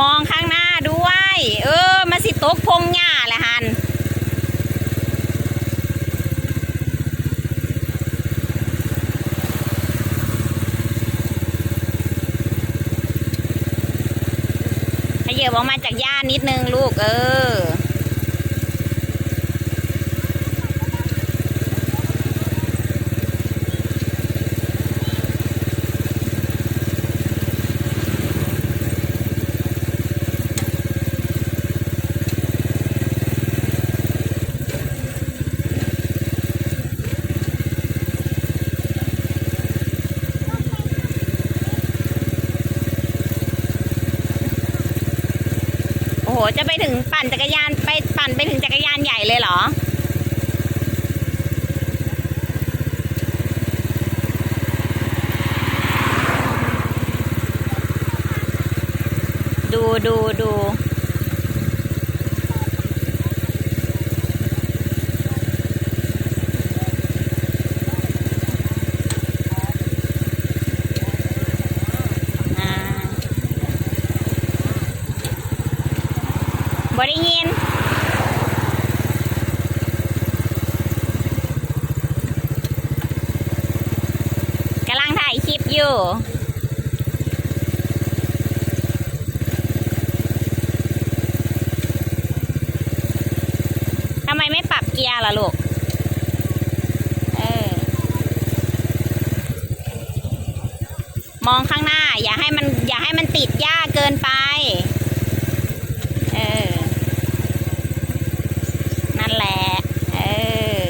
มองข้างหน้าด้วย เออ มาสิตกพงหญ้าแหละฮันขยับออกมาจากหญ้านิดนึงลูก เออ หจะไปถึงปั่นจักรยานไปปั่นไปถึงจักรยานใหญ่เลยเหรอ ดูดูดู บ่ได้ยินกำลังถ่ายคลิปอยู่ทำไมไม่ปรับเกียร์ล่ะลูกเออมองข้างหน้า อย่าให้มันอย่าให้มันติดหญ้าเกินไป เออ นั่นแหละ เออ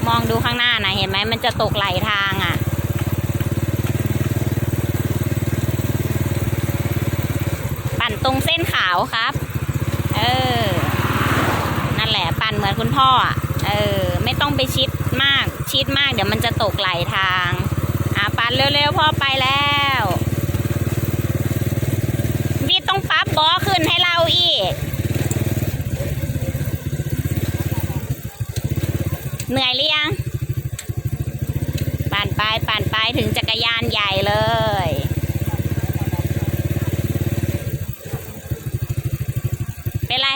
ม องดูข้างหน้านะเห็นไหมมันจะตกไหลทางอะ ปั่นตรงเส้นขาวครับ เออ นั่นแหละปั่นเหมือนคุณพ่ออะ เออ ไม่ต้องไปชิดมาก ชิดมากเดี๋ยวมันจะตกไหลทาง อะปั่นเร็วๆพ่อไปแล้ว พี่ต้องปั๊บบอขึ้นให้เรา เหนื่อยหรือยัง ปั่นไปปั่นไปถึงจักรยานใหญ่เลย เป็นไร